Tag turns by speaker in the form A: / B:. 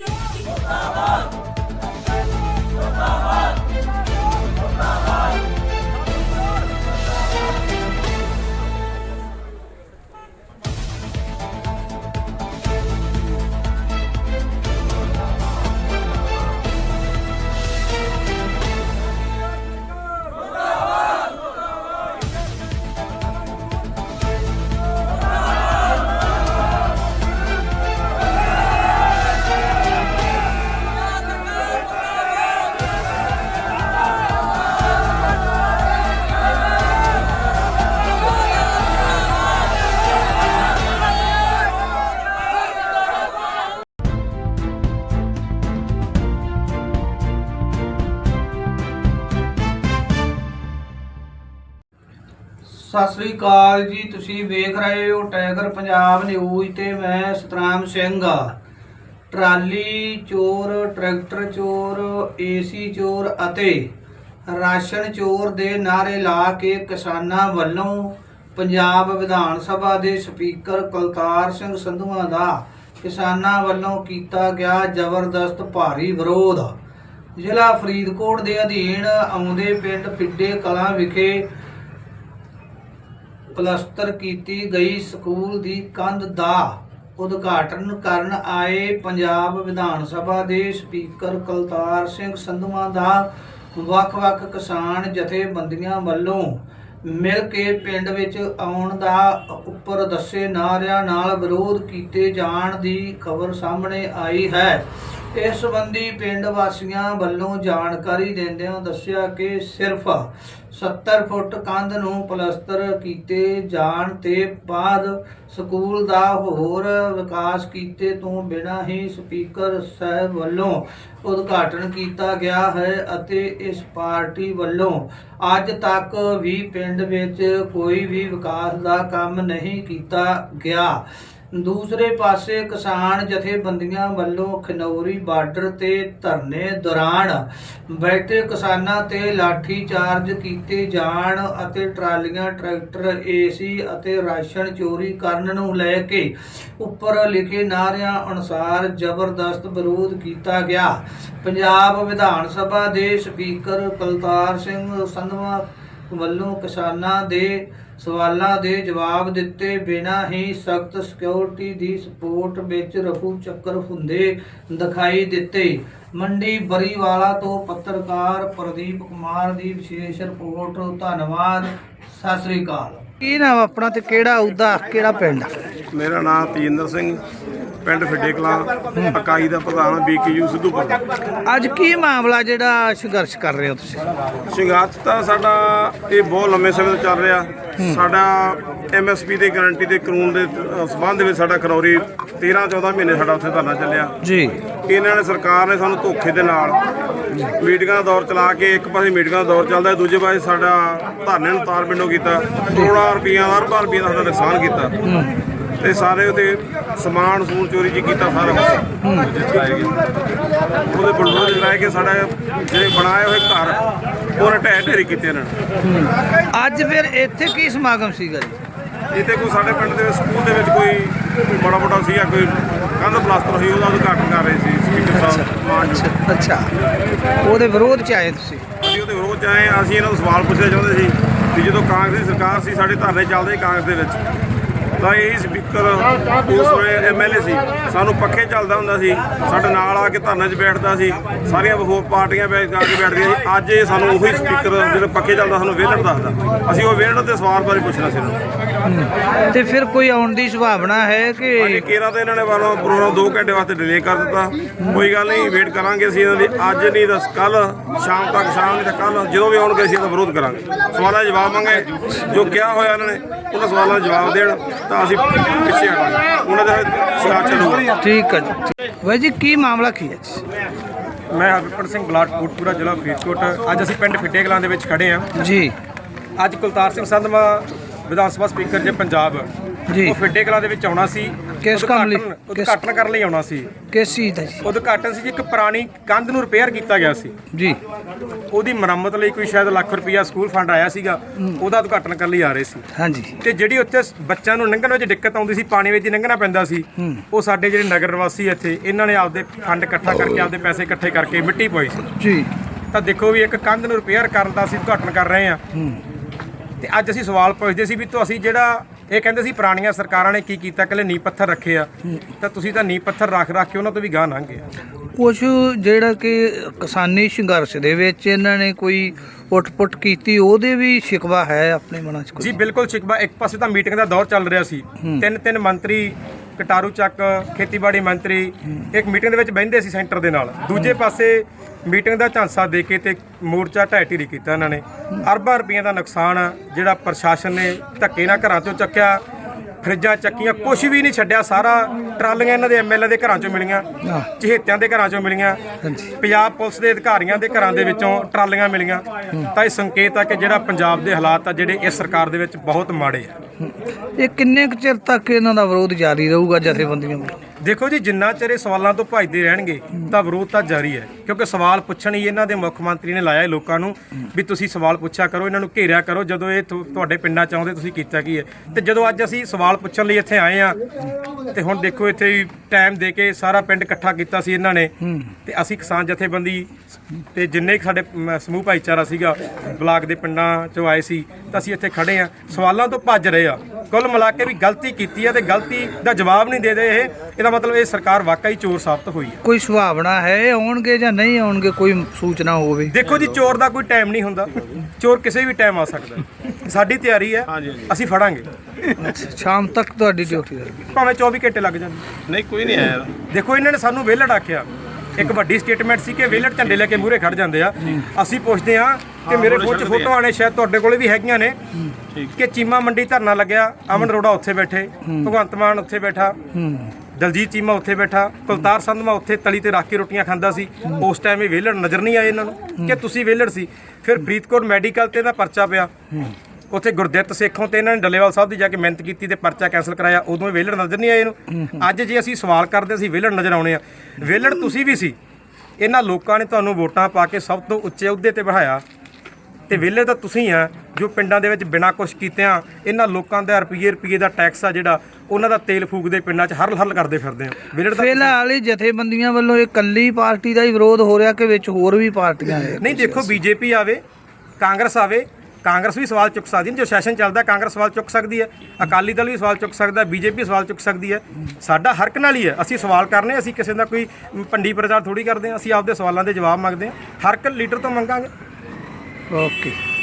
A: Vamos! Sat Sri ਅਕਾਲ ਜੀ, ਤੁਸੀਂ ਵੇਖ ਰਹੇ ਹੋ ਟਾਈਗਰ ਪੰਜਾਬ ਨਿਊਜ਼ ਤੇ ਮੈਂ ਸਤਨਾਮ ਸਿੰਘ। ਟਰਾਲੀ ਚੋਰ, ਟਰੈਕਟਰ ਚੋਰ ਏਸੀ ਚੋਰ ਅਤੇ ਰਾਸ਼ਨ ਚੋਰ ਦੇ ਨਾਰੇ ਲਾ ਕੇ ਕਿਸਾਨਾਂ ਵੱਲੋਂ ਪੰਜਾਬ ਵਿਧਾਨ ਸਭਾ ਦੇ ਸਪੀਕਰ ਕੁਲਤਾਰ ਸਿੰਘ ਸੰਧੂਆਂ ਦਾ ਕਿਸਾਨਾਂ ਵੱਲੋਂ ਕੀਤਾ ਗਿਆ ਜ਼ਬਰਦਸਤ ਭਾਰੀ ਵਿਰੋਧ। ਜ਼ਿਲ੍ਹਾ ਫਰੀਦਕੋਟ ਦੇ ਅਧੀਨ ਆਉਂਦੇ ਪਿੰਡ ਪਿੱਡੇ ਕਲਾਂ ਵਿਖੇ ਪਲਸਤਰ ਕੀਤੀ ਗਈ ਸਕੂਲ ਦੀ ਕੰਧ ਦਾ ਉਦਘਾਟਨ ਕਰਨ ਆਏ ਪੰਜਾਬ ਵਿਧਾਨ ਸਭਾ ਦੇ ਸਪੀਕਰ ਕੁਲਤਾਰ ਸਿੰਘ ਸੰਧਵਾ ਦਾ ਵੱਖ-ਵੱਖ ਕਿਸਾਨ ਜਥੇਬੰਦੀਆਂ ਵੱਲੋਂ ਮਿਲ ਕੇ ਪਿੰਡ ਵਿੱਚ ਆਉਣ ਦਾ ਉੱਪਰ ਦੱਸੇ ਨਾਰਿਆਂ ਨਾਲ ਵਿਰੋਧ ਕੀਤੇ ਜਾਣ ਦੀ ਖਬਰ ਸਾਹਮਣੇ ਆਈ ਹੈ। ਇਸ ਸੰਬੰਧੀ ਪਿੰਡ ਵਾਸੀਆਂ ਵੱਲੋਂ ਜਾਣਕਾਰੀ ਦਿੰਦਿਆਂ ਦੱਸਿਆ ਕਿ ਸਿਰਫ 70 ਫੁੱਟ ਕੰਧ ਨੂੰ ਪਲਸਤਰ ਕੀਤੇ ਜਾਣ ਤੇ ਬਾਅਦ ਸਕੂਲ ਦਾ ਹੋਰ ਵਿਕਾਸ ਕੀਤੇ ਤੋਂ ਬਿਨਾਂ ਹੀ ਸਪੀਕਰ ਸਾਹਿਬ ਵੱਲੋਂ ਉਦਘਾਟਨ ਕੀਤਾ ਗਿਆ ਹੈ ਅਤੇ ਇਸ ਪਾਰਟੀ ਵੱਲੋਂ ਅੱਜ ਤੱਕ ਵੀ ਪਿੰਡ ਵਿੱਚ ਕੋਈ ਵੀ ਵਿਕਾਸ ਦਾ ਕੰਮ ਨਹੀਂ ਕੀਤਾ ਗਿਆ। ਦੂਸਰੇ ਪਾਸੇ ਕਿਸਾਨ ਜਥੇਬੰਦੀਆਂ ਵੱਲੋਂ ਖਨੌਰੀ ਬਾਰਡਰ ਤੇ ਧਰਨੇ ਦੌਰਾਨ ਬੈਠੇ ਕਿਸਾਨਾਂ ਤੇ ਲਾਠੀ ਚਾਰਜ ਕੀਤੇ ਜਾਣ ਅਤੇ ਟਰਾਲੀਆਂ, ਟਰੈਕਟਰ, ਏਸੀ ਅਤੇ ਰਾਸ਼ਨ ਚੋਰੀ ਕਰਨ ਨੂੰ ਲੈ ਕੇ ਉੱਪਰ ਲਿਖੇ ਨਾਰਿਆਂ ਅਨੁਸਾਰ ਜ਼ਬਰਦਸਤ ਵਿਰੋਧ ਕੀਤਾ ਗਿਆ। ਪੰਜਾਬ ਵਿਧਾਨ ਸਭਾ ਦੇ ਸਪੀਕਰ ਕੁਲਤਾਰ ਸਿੰਘ ਸੰਧਵਾ ਵੱਲੋਂ ਕਿਸਾਨਾਂ ਦੇ ਸਵਾਲਾਂ ਦੇ ਜਵਾਬ ਦਿੱਤੇ ਬਿਨਾਂ ਹੀ ਸਖਤ ਸਿਕਿਉਰਿਟੀ ਦੀ ਸਪੋਰਟ ਵਿੱਚ ਰਫੂ ਚੱਕਰ ਹੁੰਦੇ ਦਿਖਾਈ ਦਿੱਤੇ। ਮੰਡੀ ਬਰੀਵਾਲਾ ਤੋਂ ਪੱਤਰਕਾਰ ਪ੍ਰਦੀਪ ਕੁਮਾਰ ਦੀ ਵਿਸ਼ੇਸ਼ ਰਿਪੋਰਟ, ਧੰਨਵਾਦ, ਸਤਿ ਸ੍ਰੀ ਅਕਾਲ। ਕੀ ਨਾਮ ਆਪਣਾ ਤੇ ਕਿਹੜਾ ਅਹੁਦਾ, ਕਿਹੜਾ ਪਿੰਡ?
B: ਮੇਰਾ ਨਾਮ ਤੇਜਿੰਦਰ ਸਿੰਘ। ਪਿੰਡ ਫਿੱਡੇ ਕਲਾਂ ਇਕਾਈ ਦਾ ਪ੍ਰਧਾਨ ਬੀਕੇਯੂ ਸਿੱਧੂਪੁਰ
A: ਅੱਜ ਕੀ ਮਾਮਲਾ ਜਿਹੜਾ ਸੰਘਰਸ਼ ਕਰ ਰਹੇ ਹੋ ਤੁਸੀਂ?
B: ਸੰਘਰਸ਼ ਤਾਂ ਸਾਡਾ ਇਹ ਬਹੁਤ ਲੰਮੇ ਸਮੇਂ ਤੋਂ ਚੱਲ ਰਿਹਾ। ਸਾਡਾ ਐਮਐਸਪੀ ਦੇ ਗਾਰੰਟੀ ਦੇ ਕਾਨੂੰਨ ਦੇ ਸਬੰਧ ਵਿੱਚ ਸਾਡਾ ਖਰੌਰੀ 13 14 ਮਹੀਨੇ ਸਾਡਾ ਉੱਥੇ ਧਰਨਾ ਚੱਲਿਆ।
A: ਜੀ।
B: ਇਹਨਾਂ ਨੇ ਸਰਕਾਰ ਨੇ ਸਾਨੂੰ ਧੋਖੇ ਦੇ ਨਾਲ ਮੀਟਿੰਗਾਂ ਦਾ ਦੌਰ ਚਲਾ ਕੇ ਇੱਕ ਪਾਸੇ ਮੀਟਿੰਗਾਂ ਦਾ ਦੌਰ ਚੱਲਦਾ ਹੈ, ਦੂਜੇ ਪਾਸੇ ਸਾਡਾ ਧਰਨੇ ਨੂੰ ਤਾਰ ਪਿੰਡੋਂ ਕੀਤਾ। ਕਰੋੜਾਂ ਰੁਪਈਆ ਦਾ ਅਰਬਾਂ ਰੁਪਈਆ ਦਾ ਸਾਡਾ ਨੁਕਸਾਨ ਕੀਤਾ। ਤੇ ਸਾਰੇ ਉਹਦੇ ਸਮਾਨ ਸਮੂਨ ਚੋਰੀ ਜੀ ਕੀਤਾ ਸਾਰਾ ਉਹਦੇ ਬਲਡੋਜ਼ਰ ਚਲਾਏ ਕੇ ਸਾਡਾ ਜਿਹੜੇ ਬਣਾਏ ਹੋਏ ਘਰ ਉਹਨੇ ਢਹਿ ਢੇਰੀ ਕੀਤੇ ਇਹਨਾਂ ਨੇ।
A: ਅੱਜ ਫਿਰ ਇੱਥੇ ਕੀ ਸਮਾਗਮ ਸੀਗਾ ਜੀ?
B: ਇੱਥੇ ਕੋਈ ਸਾਡੇ ਪਿੰਡ ਦੇ ਸਕੂਲ ਦੇ ਵਿੱਚ ਕੋਈ ਬੜਾ ਮੋਟਾ ਸੀਗਾ ਕੋਈ ਕੰਧ ਪਲਾਸਟਰ ਹੋਈ ਉਹਦਾ ਉਦਘਾਟਨ ਕਰ ਰਹੇ ਸੀ ਸਪੀਕਰ ਸਾਹਿਬ ਮਾਨ ਜੀ।
A: ਅੱਛਾ ਉਹਦੇ ਵਿਰੋਧ ਚ ਆਏ ਤੁਸੀਂ?
B: ਅਸੀਂ ਉਹਦੇ ਵਿਰੋਧ ਚ ਆਏ। ਅਸੀਂ ਇਹਨਾਂ ਤੋਂ ਸਵਾਲ ਪੁੱਛਣਾ ਚਾਹੁੰਦੇ ਸੀ ਵੀ ਜਦੋਂ ਕਾਂਗਰਸ ਦੀ ਸਰਕਾਰ ਸੀ ਸਾਡੇ ਧਰਨੇ ਚੱਲਦੇ ਕਾਂਗਰਸ ਦੇ ਵਿੱਚ। ਤਾਂ ਇਹ ਸਪੀਕਰ ਉਸ ਵੇਲੇ ਐਮਐਲਏ ਸੀ। ਸਾਨੂੰ ਪੱਖੇ ਚੱਲਦਾ ਹੁੰਦਾ ਸੀ। ਸਾਡੇ ਨਾਲ ਆ ਕੇ ਧਰਨੇ 'ਚ ਬੈਠਦਾ ਸੀ। ਸਾਰੀਆਂ ਹੋਰ ਪਾਰਟੀਆਂ ਬੈਠ ਆ ਕੇ ਬੈਠਦੀਆਂ ਸੀ। ਅੱਜ ਇਹ ਸਾਨੂੰ ਉਹੀ ਸਪੀਕਰ ਜਿਹੜਾ ਪੱਖੇ ਚੱਲਦਾ ਸਾਨੂੰ ਵੇਲਣ ਦੱਸਦਾ। ਅਸੀਂ ਉਹ ਵੇਲਣ ਦੇ ਸਵਾਲ ਬਾਰੇ ਪੁੱਛਣਾ ਸੀ
A: ਤੇ ਫਿਰ ਕੋਈ ਆਉਣ ਦੀ ਸੰਭਾਵਨਾ ਹੈ
B: ਅਜੇ
A: ਕਿ
B: ਕੇਰਾ ਤਾਂ ਇਹਨਾਂ ਨੇ ਵੱਲੋਂ ਪ੍ਰੋਗਰਾਮ 2 ਘੰਟੇ ਵਾਸਤੇ ਡਿਲੇ ਕਰ ਦਿੱਤਾ। ਕੋਈ ਗੱਲ ਨਹੀਂ ਵੇਟ ਕਰਾਂਗੇ ਅਸੀਂ ਇਹਨਾਂ ਦੀ। ਅੱਜ ਨਹੀਂ ਤਾਂ ਕੱਲ ਸ਼ਾਮ ਤੱਕ ਸ਼ਾਮ ਨਹੀਂ ਤਾਂ ਕੱਲ ਜਦੋਂ ਵੀ ਆਉਣਗੇ ਅਸੀਂ ਇਹਦਾ ਵਿਰੋਧ ਕਰਾਂਗੇ। ਸਵਾਲਾਂ ਦੇ ਜਵਾਬ ਮੰਗੇ ਜੋ ਕਿਹਾ ਹੋਇਆ ਇਹਨਾਂ ਨੇ ਉਹਨਾਂ ਸਵਾਲਾਂ ਦੇ ਜਵਾਬ ਦੇਣ ਤਾਂ ਅਸੀਂ ਪਿੱਛੇ ਹਟਾਂਗੇ। ਉਹਨਾਂ ਦਾ ਸੰਘਰਸ਼ ਚੱਲੂਗਾ।
A: ਠੀਕ ਹੈ ਜੀ ਬਾਈ ਜੀ ਕੀ ਮਾਮਲਾ ਕੀ ਹੈ ਜੀ?
C: ਮੈਂ ਹਰਪ੍ਰੀਤ ਸਿੰਘ ਬਲਾਟ ਕੋਟਪੂਰਾ ਜ਼ਿਲ੍ਹਾ ਫਰੀਦਕੋਟ। ਅੱਜ ਅਸੀਂ ਪਿੰਡ ਫਿੱਟੇ ਕਲਾਂ ਦੇ ਵਿੱਚ ਖੜੇ ਹਾਂ।
A: ਜੀ।
C: ਅੱਜ ਕੁਲਤਾਰ ਸਿੰਘ ਸੰਧਵਾ ਵਿਧਾਨ ਸਭਾ ਸਪੀਕਰ ਜੇ ਪੰਜਾਬ।
A: ਜੀ।
C: ਉਹ ਫਿੱਟੇ ਕਲਾਂ ਦੇ ਵਿੱਚ ਆਉਣਾ ਸੀ।
A: ਕਿਸ ਕੰਮ ਲਈ
C: ਉਦਘਾਟਨ-
A: ਕਿਸ
C: ਉਦਘਾਟਨ ਕਰਨ ਲਈ ਆਉਣਾ ਸੀ।
A: ਕਿਸ ਚੀਜ਼ ਦਾ ਜੀ?
C: ਉਦਘਾਟਨ ਸੀ ਜੀ ਇੱਕ ਪੁਰਾਣੀ ਕੰਧ ਨੂੰ ਰਿਪੇਅਰ ਕੀਤਾ ਗਿਆ ਸੀ।
A: ਜੀ।
C: ਉਹਦੀ ਮੁਰੰਮਤ ਲਈ ਕੋਈ ਸ਼ਾਇਦ ਲੱਖ ਰੁਪਈਆ ਸਕੂਲ ਫੰਡ ਆਇਆ ਸੀਗਾ ਉਹਦਾ ਉਦਘਾਟਨ ਕਰਨ ਲਈ ਆ ਰਹੇ ਸੀ।
A: ਹਾਂਜੀ।
C: ਤੇ ਜਿਹੜੀ ਉੱਥੇ ਸ- ਬੱਚਿਆਂ ਨੂੰ ਲੰਘਣ ਵਿੱਚ ਦਿੱਕਤ ਆਉਂਦੀ ਸੀ ਪਾਣੀ ਵਿੱਚ ਹੀ ਲੰਘਣਾ ਪੈਂਦਾ ਸੀ ਉਹ ਸਾਡੇ ਜਿਹੜੇ ਨਗਰ ਨਿਵਾਸੀ ਇੱਥੇ ਇਹਨਾਂ ਨੇ ਆਪਦੇ ਫੰਡ ਇਕੱਠਾ ਕਰਕੇ ਆਪਦੇ ਪੈਸੇ ਇਕੱਠੇ ਕਰਕੇ ਮਿੱਟੀ ਪਾਈ ਸੀ।
A: ਜੀ।
C: ਤਾਂ ਦੇਖੋ ਵੀ ਇੱਕ ਕੰਧ ਨੂੰ ਰਿਪੇਅਰ ਕਰਨ ਦਾ ਅਸੀਂ ਉਦਘਾਟਨ ਕਰ ਰਹੇ ਹਾਂ। ਤੇ ਅੱਜ ਅਸੀਂ ਸਵਾਲ ਪੁੱਛਦੇ ਸੀ ਵੀ ਤੋਂ ਅਸੀਂ ਜਿਹੜਾ ਇਹ ਕਹਿੰਦੇ ਸੀ ਪੁਰਾਣੀਆਂ ਸਰਕਾਰਾਂ ਨੇ ਕੀ ਕੀਤਾ ਕੱਲੇ ਨੀਂਹ ਪੱਥਰ ਰੱਖੇ ਆ। ਤਾਂ ਤੁਸੀਂ ਤਾਂ ਨੀਂਹ ਪੱਥਰ ਰੱਖ ਰੱਖ ਕੇ ਉਹਨਾਂ ਤੋਂ ਵੀ ਗਾਹ ਲੰਘੇ ਆ।
A: ਕੁਝ ਜਿਹੜਾ ਕਿ ਕਿਸਾਨੀ ਸੰਘਰਸ਼ ਦੇ ਵਿੱਚ ਇਹਨਾਂ ਨੇ ਕੋਈ ਪੁੱਟ-ਪੁੱਟ ਕੀਤੀ ਉਹਦੇ ਵੀ ਸ਼ਿਕਵਾ ਹੈ ਆਪਣੇ ਮਨਾਂ 'ਚ ਕੋਈ?
C: ਜੀ ਬਿਲਕੁਲ ਸ਼ਿਕਵਾ। ਇੱਕ ਪਾਸੇ ਤਾਂ ਮੀਟਿੰਗ ਦਾ ਦੌਰ ਚੱਲ ਰਿਹਾ ਸੀ। ਤਿੰਨ ਤਿੰਨ ਮੰਤਰੀ ਕਟਾਰੂ ਚੱਕ ਖੇਤੀਬਾੜੀ ਮੰਤਰੀ ਇੱਕ ਮੀਟਿੰਗ ਦੇ ਵਿੱਚ ਬਹਿੰਦੇ ਸੀ ਸੈਂਟਰ ਦੇ ਨਾਲ। ਦੂਜੇ ਪਾਸੇ ਮੀਟਿੰਗ ਦਾ ਝਾਂਸਾ ਦੇ ਕੇ ਤੇ ਮੋਰਚਾ ਢਹਿ ਢੇਰੀ ਕੀਤਾ ਇਹਨਾਂ ਨੇ। ਅਰਬਾਂ ਰੁਪਈਆਂ ਦਾ ਨੁਕਸਾਨ ਆ, ਜਿਹੜਾ ਪ੍ਰਸ਼ਾਸਨ ਨੇ ਧੱਕੇ ਨਾਲ ਘਰਾਂ ਚੋਂ ਚੱਕਿਆ ਫਰਿੱਜਾਂ ਚੱਕੀਆਂ ਕੁਝ ਵੀ ਨਹੀਂ ਛੱਡਿਆ ਸਾਰਾ ਟਰਾਲੀਆਂ ਇਹਨਾਂ ਦੇ ਐਮਐਲਏ ਦੇ ਘਰਾਂ ਚੋਂ ਮਿਲੀਆਂ। ਚਹੇਤਿਆਂ ਦੇ ਘਰਾਂ ਚੋਂ ਮਿਲੀਆਂ ਪੰਜਾਬ ਪੁਲਿਸ ਦੇ ਅਧਿਕਾਰੀਆਂ ਦੇ ਘਰਾਂ ਦੇ ਵਿੱਚੋਂ ਟਰਾਲੀਆਂ ਮਿਲੀਆਂ। ਤਾਂ ਇਹ ਸੰਕੇਤ ਆ ਕਿ ਜਿਹੜਾ ਪੰਜਾਬ ਦੇ ਹਾਲਾਤ ਆ ਜਿਹੜੇ ਇਸ ਸਰਕਾਰ ਦੇ ਵਿੱਚ ਬਹੁਤ ਮਾੜੇ ਆ।
A: ਇਹ ਕਿੰਨੇ ਕੁ ਚਿਰ ਤੱਕ ਇਹਨਾਂ ਦਾ ਵਿਰੋਧ ਜਾਰੀ ਰਹੂਗਾ ਜਥੇਬੰਦੀਆਂ ਵੱਲੋਂ?
C: ਦੇਖੋ ਜੀ ਜਿੰਨਾ ਚਿਰ ਇਹ ਸਵਾਲਾਂ ਤੋਂ ਭੱਜਦੇ ਰਹਿਣਗੇ ਤਾਂ ਵਿਰੋਧ ਤਾਂ ਜਾਰੀ ਹੈ। ਕਿਉਂਕਿ ਸਵਾਲ ਪੁੱਛਣ ਹੀ ਇਹਨਾਂ ਦੇ ਮੁੱਖ ਮੰਤਰੀ ਨੇ ਲਾਇਆ ਹੈ ਲੋਕਾਂ ਨੂੰ ਵੀ ਤੁਸੀਂ ਸਵਾਲ ਪੁੱਛਿਆ ਕਰੋ ਇਹਨਾਂ ਨੂੰ ਘੇਰਿਆ ਕਰੋ ਜਦੋਂ ਇਹ ਤੁ- ਤੁਹਾਡੇ ਪਿੰਡਾਂ ਚ ਆਉਂਦੇ ਤੁਸੀਂ ਕੀਤਾ ਕੀ ਹੈ। ਤੇ ਜਦੋਂ ਅੱਜ ਅਸੀਂ ਸਵਾਲ ਪੁੱਛਣ ਲਈ ਇੱਥੇ ਆਏ ਆ ਤੇ ਹੁਣ ਦੇਖੋ ਇੱਥੇ ਵੀ ਟਾਈਮ ਦੇ ਕੇ ਸਾਰਾ ਪਿੰਡ ਇਕੱਠਾ ਕੀਤਾ ਸੀ ਇਹਨਾਂ ਨੇ। ਤੇ ਅਸੀਂ ਕਿਸਾਨ ਜਥੇਬੰਦੀ ਤੇ ਜਿੰਨੇ ਕੁ ਸਾਡੇ ਮ, ਸਮੂਹ ਭਾਈਚਾਰਾ ਸੀਗਾ ਬਲਾਕ ਦੇ ਪਿੰਡਾਂ ਚੋਂ ਆਏ ਸੀ ਤਾਂ ਅਸੀਂ ਇੱਥੇ ਖੜੇ ਆ ਸਵਾਲਾਂ ਤੋਂ ਭੱਜ ਰਹੇ ਆ ਕੁੱਲ ਮਿਲਾ ਕੇ ਵੀ ਗਲਤੀ ਕੀਤੀ ਹੈ ਤੇ ਗਲਤੀ ਦਾ ਜਵਾਬ ਨਹੀਂ ਦੇ ਦੇ ਇਹ। ਇਹਦਾ ਮਤਲਬ ਇਹ ਸਰਕਾਰ ਵਾਕਈ ਚੋਰ ਸਾਬਤ ਹੋਈ ਹੈ?
A: ਕੋਈ ਸੁਭਾਵਨਾ ਹੈ ਆਉਣਗੇ ਜਾਂ ਨਹੀਂ ਆਉਣਗੇ ਕੋਈ ਸੂਚਨਾ ਹੋਵੇ।
C: ਦੇਖੋ ਜੀ ਚੋਰ ਦਾ ਕੋਈ ਟਾਈਮ ਨਹੀਂ ਹੁੰਦਾ। ਚੋਰ ਕਿਸੇ ਵੀ ਟਾਈਮ ਆ ਸਕਦਾ। ਸਾਡੀ ਤਿਆਰੀ ਹੈ ਅਸੀਂ ਫੜਾਂਗੇ।
A: ਸ਼ਾਮ ਤੱਕ ਤੁਹਾਡੀ ਡਿਊਟੀ ਰਹੇਗੀ
C: ਭਾਵੇਂ 24 ਘੰਟੇ ਲੱਗ ਜਾਣ।
B: ਨਹੀਂ ਕੋਈ ਨਹੀਂ ਆਇਆ।
C: ਦੇਖੋ ਇਹਨਾਂ ਨੇ ਸਾਨੂੰ ਵਿਹਲੜ ਆਖਿਆ। ਇੱਕ ਵੱਡੀ ਸਟੇਟਮੈਂਟ ਸੀ ਕਿ ਵਿਹਲੜ ਝੰਡੇ ਲੈ ਕੇ ਮੂਹਰੇ ਖੜ ਜਾਂਦੇ ਆ। ਅਸੀਂ ਪੁੱਛਦੇ ਆ ਕਿ ਮੇਰੇ ਫੋਨ 'ਚ ਫੋਟੋਆਂ ਨੇ ਸ਼ਾਇਦ ਤੁਹਾਡੇ ਕੋਲੇ ਵੀ ਹੈਗੀਆਂ ਨੇ। ਕਿ ਚੀਮਾ ਮੰਡੀ ਧਰਨਾ ਲੱਗਿਆ ਅਮਨ ਅਰੋੜਾ ਉੱਥੇ ਬੈਠੇ ਭਗਵੰਤ ਮਾਨ ਉੱਥੇ ਬੈਠਾ। ਦਲਜੀਤ ਚੀਮਾ ਉੱਥੇ ਬੈਠਾ, ਕੁਲਤਾਰ ਸੰਧਮਾ ਉੱਥੇ ਤਲੀ ਤੇ ਰੱਖ ਕੇ ਰੋਟੀਆਂ ਖਾਂਦਾ ਸੀ। ਉਸ ਟਾਈਮ ਇਹ ਵਿਹਲੜ ਨਜ਼ਰ ਨਹੀਂ ਆਏ ਇਹਨਾਂ ਨੂੰ ਕਿ ਤੁਸੀਂ ਵਿਹਲੜ ਸੀ। ਫਿਰ ਫਰੀਦਕੋਟ ਮੈਡੀਕਲ ਤੇ ਇਹਦਾ ਪਰਚਾ ਪਿਆ। ਉੱਥੇ ਗੁਰਦਿੱਤ ਸੇਖੋਂ ਤੇ ਇਹਨਾਂ ਨੇ ਡੱਲੇਵਾਲ ਸਾਹਿਬ ਦੀ ਜਾ ਕੇ ਮਿਹਨਤ ਕੀਤੀ ਤੇ ਪਰਚਾ ਕੈਨਸਲ ਕਰਾਇਆ। ਉਦੋਂ ਇਹ ਵਿਹਲੜ ਨਜ਼ਰ ਨਹੀਂ ਆਏ ਇਹਨੂੰ। ਅੱਜ ਜੇ ਅਸੀਂ ਸਵਾਲ ਕਰਦੇ ਅਸੀਂ ਵਿਹਲੜ ਨਜ਼ਰ ਆਉਣੇ ਆ। ਵਿਹਲੜ ਤੁਸੀਂ ਵੀ ਸੀ। ਇਹਨਾਂ ਲੋਕਾਂ ਨੇ ਤੁਹਾਨੂੰ ਵੋਟਾਂ ਪਾ ਕੇ ਸਭ ਤੋਂ ਉੱਚੇ ਅਹੁਦੇ ਤੇ ਬਿਠਾਇਆ। ਤੇ ਵਿਹਲੇ ਤਾਂ ਤੁਸੀਂ ਆ ਜੋ ਪਿੰਡਾਂ ਦੇ ਵਿੱਚ ਬਿਨਾਂ ਕੁਛ ਕੀਤਿਆਂ ਇਹਨਾਂ ਲੋਕਾਂ ਦਾ ਰੁਪਈਏ ਰੁਪਈਏ ਦਾ ਟੈਕਸ ਆ ਜਿਹੜਾ ਉਹਨਾਂ ਦਾ ਤੇਲ ਫੂਕਦੇ ਪਿੰਡਾਂ 'ਚ ਹਰਲ ਹਰਲ ਕਰਦੇ ਫਿਰਦੇ ਆ। ਵਿਹਲੜ ਤਾਂ
A: ਫਿਲਹਾਲ ਇਹ ਜਥੇਬੰਦੀਆਂ ਵੱਲੋਂ ਇਹ ਕੱਲੀ ਪਾਰਟੀ ਦਾ ਹੀ ਵਿਰੋਧ ਹੋ ਰਿਹਾ ਕਿ ਵਿੱਚ ਹੋਰ ਵੀ ਪਾਰਟੀਆਂ ਹੈ
C: ਨਹੀਂ ਦੇਖੋ ਬੀਜੇਪੀ ਆਵੇ ਕਾਂਗਰਸ ਆਵੇ ਕਾਂਗਰਸ ਵੀ ਸਵਾਲ ਚੁੱਕ ਸਕਦੀ ਹੈ। ਜੋ ਸੈਸ਼ਨ ਚੱਲਦਾ ਕਾਂਗਰਸ ਸਵਾਲ ਚੁੱਕ ਸਕਦੀ ਹੈ ਅਕਾਲੀ ਦਲ ਵੀ ਸਵਾਲ ਚੁੱਕ ਸਕਦਾ ਬੀਜੇਪੀ ਸਵਾਲ ਚੁੱਕ ਸਕਦੀ ਹੈ। ਸਾਡਾ ਹਰਕ ਨਾਲ ਹੀ ਹੈ। ਅਸੀਂ ਸਵਾਲ ਕਰਨੇ ਅਸੀਂ ਕਿਸੇ ਦਾ ਕੋਈ ਪੰਡੀ ਪ੍ਰਚਾਰ ਥੋੜੀ ਕਰਦੇ ਹਾਂ ਅਸੀਂ ਆਪਦੇ ਸਵਾਲਾਂ ਦੇ ਜਵਾਬ ਮੰਗਦੇ ਹਾਂ। ਹਰਕ ਲੀਡਰ ਤੋਂ ਮੰਗਾਂਗੇ।
A: okay.